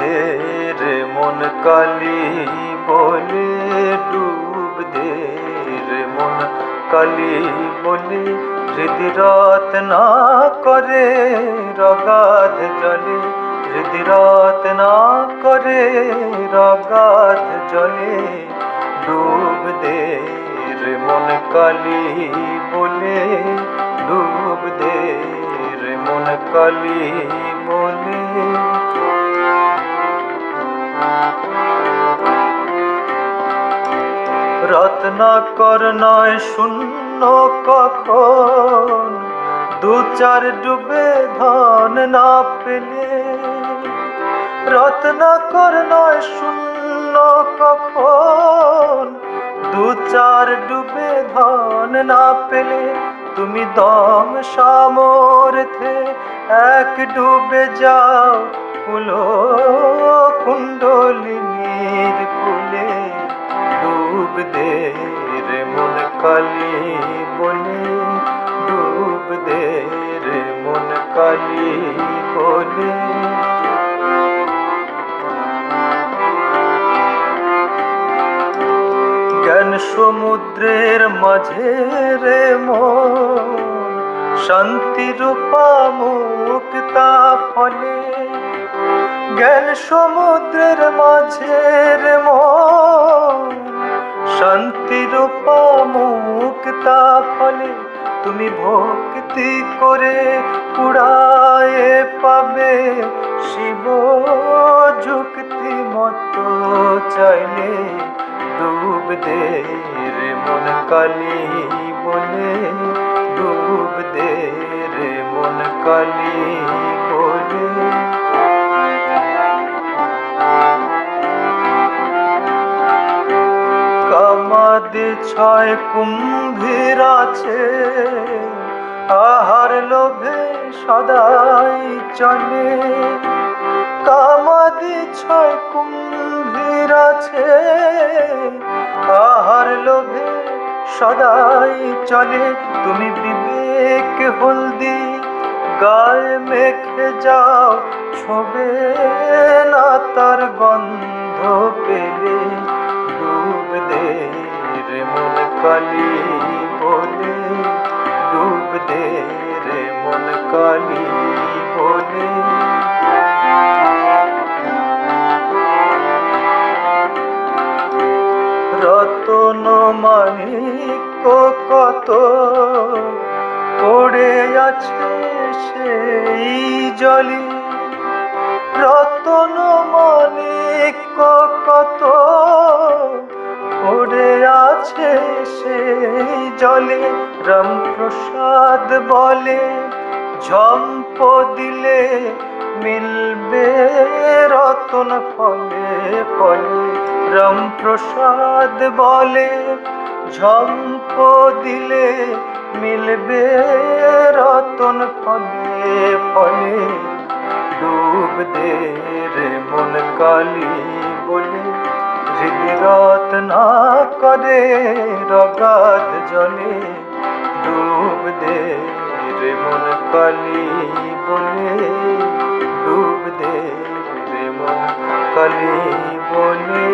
দে রে মন কালি বলে ডুব দে রে মন কালি বলে হৃদিরাত না করে রগাধ জলে হৃদিরাত না করে রগাধ জলে ডুব দে রে মন কালি বলে, ডুব দে রে মন কালি বলে রত্নাকর নয় শূন্য কখন। দু চার ডুবে ধন না পেলে। রত্নাকর নয় শূন্য কখন। দু চার ডুবে ধন না পেলে তুমি দম সামর্থে এক ডুবে যাও। কুলো কুণ্ডলিনীর বলে জ্ঞান সমুদ্রের মাঝে রে মন, শান্তি রূপা মুক্তা ফলে। জ্ঞান সমুদ্রের মাঝে রে মন, শান্তি রূপা মুক্তা ফলে। তুমি ভক্তি করে কুড়ায়ে পাবে শিব যুক্তি মতো চাইলে ডুব দে রে মন কালি বলে, ডুব দে রে মন কালি বলে। কামাদি ছয় কুম্ভীর আছে লোভে সদাই চলে। কামাদি ছয় কুম্ভীর আছে আহার লোভে সদাই চলে। তুমি বিবেক হলদি গায়ে মেখে যাও, ছবে না তার গন্ধ পেলে। ডুব দে রে মন কালি বলে ডুব দে রে মন কালি বলে রতন মানিক কত পড়ে আছে সেই জলি। রতন মানিক কত পড়ে আছে সেই জলে। রামপ্রসাদ বলে ঝম্প দিলে মিলবে রতন ফলে ফলে। রামপ্রসাদ বলে ঝম্প দিলে মিলবে রতন ফলে ফলে। ডুব দে রে মন কালি বলে হৃদরত না করে রগাত জলে। ডুব দে রে মন কালি বলে ডুব দে রে মন কালি বলে